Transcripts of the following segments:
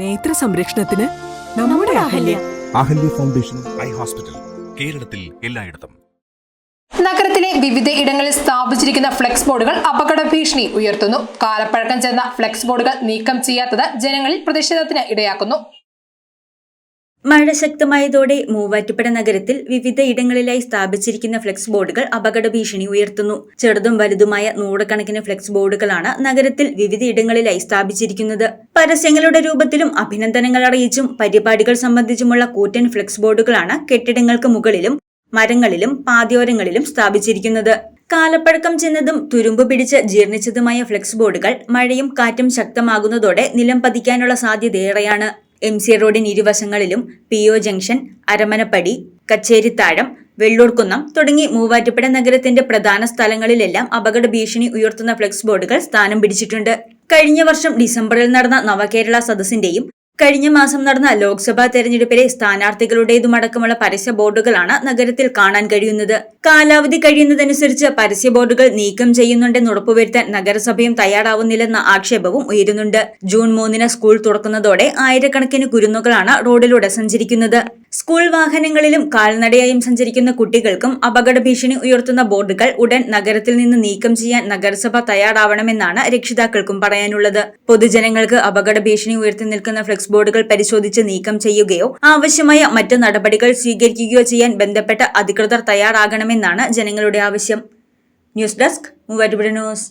നേത്ര സംരക്ഷണത്തിന് നമ്മുടെ Ahalya. Ahalya foundation eye hospital കേരളത്തിൽ എല്ലായിടത്തും. നഗരത്തിലെ വിവിധ ഇടങ്ങളിൽ സ്ഥാപിച്ചിരിക്കുന്ന ഫ്ലെക്സ് ബോർഡുകൾ അപകട ഭീഷണി ഉയർത്തുന്നു. കാലപ്പഴക്കം ചെന്ന ഫ്ലെക്സ് ബോർഡുകൾ നീക്കം ചെയ്യാത്തത് ജനങ്ങളിൽ പ്രതിഷേധത്തിന് ഇടയാക്കുന്നു. മഴ ശക്തമായതോടെ മൂവാറ്റുപുഴ നഗരത്തിൽ വിവിധ ഇടങ്ങളിലായി സ്ഥാപിച്ചിരിക്കുന്ന ഫ്ലെക്സ് ബോർഡുകൾ അപകട ഭീഷണി ഉയർത്തുന്നു. ചെറുതും വലുതുമായ നൂറുകണക്കിന് ഫ്ലെക്സ് ബോർഡുകളാണ് നഗരത്തിൽ വിവിധ ഇടങ്ങളിലായി സ്ഥാപിച്ചിരിക്കുന്നത്. പരസ്യങ്ങളുടെ രൂപത്തിലും അഭിനന്ദനങ്ങൾ അറിയിച്ചും പരിപാടികൾ സംബന്ധിച്ചുമുള്ള കൂറ്റൻ ഫ്ലെക്സ് ബോർഡുകളാണ് കെട്ടിടങ്ങൾക്ക് മുകളിലും മരങ്ങളിലും പാതയോരങ്ങളിലും സ്ഥാപിച്ചിരിക്കുന്നത്. കാലപ്പഴക്കം ചെന്നതും തുരുമ്പ് പിടിച്ച് ജീർണിച്ചതുമായ ഫ്ലെക്സ് ബോർഡുകൾ മഴയും കാറ്റും ശക്തമാകുന്നതോടെ നിലം പതിക്കാനുള്ള സാധ്യതയേറെയാണ്. എം സി റോഡിന് ഇരുവശങ്ങളിലും P O junction Aramanappady Kacherithazham Vellurkunnam തുടങ്ങി മൂവാറ്റുപുഴ നഗരത്തിന്റെ പ്രധാന സ്ഥലങ്ങളിലെല്ലാം അപകട ഭീഷണി ഉയർത്തുന്ന ഫ്ലെക്സ് ബോർഡുകൾ സ്ഥാനം പിടിച്ചിട്ടുണ്ട്. കഴിഞ്ഞ വർഷം ഡിസംബറിൽ നടന്ന നവകേരള സദസ്സിന്റെയും കഴിഞ്ഞ മാസം നടന്ന ലോക്സഭാ തെരഞ്ഞെടുപ്പിലെ സ്ഥാനാർത്ഥികളുടേതുമടക്കമുള്ള പരസ്യ ബോർഡുകളാണ് നഗരത്തിൽ കാണാൻ കഴിയുന്നത്. കാലാവധി കഴിയുന്നതനുസരിച്ച് പരസ്യ ബോർഡുകൾ നീക്കം ചെയ്യുന്നുണ്ടെന്ന് ഉറപ്പുവരുത്താൻ നഗരസഭയും തയ്യാറാവുന്നില്ലെന്ന ആക്ഷേപവും ഉയരുന്നുണ്ട്. ജൂൺ മൂന്നിന് സ്കൂൾ തുറക്കുന്നതോടെ ആയിരക്കണക്കിന് കുരുന്നുകളാണ് റോഡിലൂടെ സഞ്ചരിക്കുന്നത്. സ്കൂൾ വാഹനങ്ങളിലും കാൽനടയായും സഞ്ചരിക്കുന്ന കുട്ടികൾക്കും അപകട ഭീഷണി ഉയർത്തുന്ന ബോർഡുകൾ ഉടൻ നഗരത്തിൽ നിന്ന് നീക്കം ചെയ്യാൻ നഗരസഭ തയ്യാറാവണമെന്നാണ് രക്ഷിതാക്കൾക്കും പറയാനുള്ളത്. പൊതുജനങ്ങൾക്ക് അപകട ഭീഷണി ഉയർത്തി നിൽക്കുന്ന ഫ്ലെക്സ് ബോർഡുകൾ പരിശോധിച്ച് നീക്കം ചെയ്യുകയോ ആവശ്യമായ മറ്റ് നടപടികൾ സ്വീകരിക്കുകയോ ചെയ്യാൻ ബന്ധപ്പെട്ട അധികൃതർ തയ്യാറാകണമെന്നാണ് ജനങ്ങളുടെ ആവശ്യം. News desk news.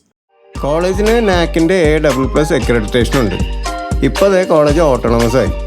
കോളേജിന് നാക്കിന്റെ എ ഡബിൾ പ്ലസ് അക്രഡിറ്റേഷൻ ഉണ്ട്. ഇപ്പോൾ കോളേജ് ഓട്ടോണമസ് ആയി.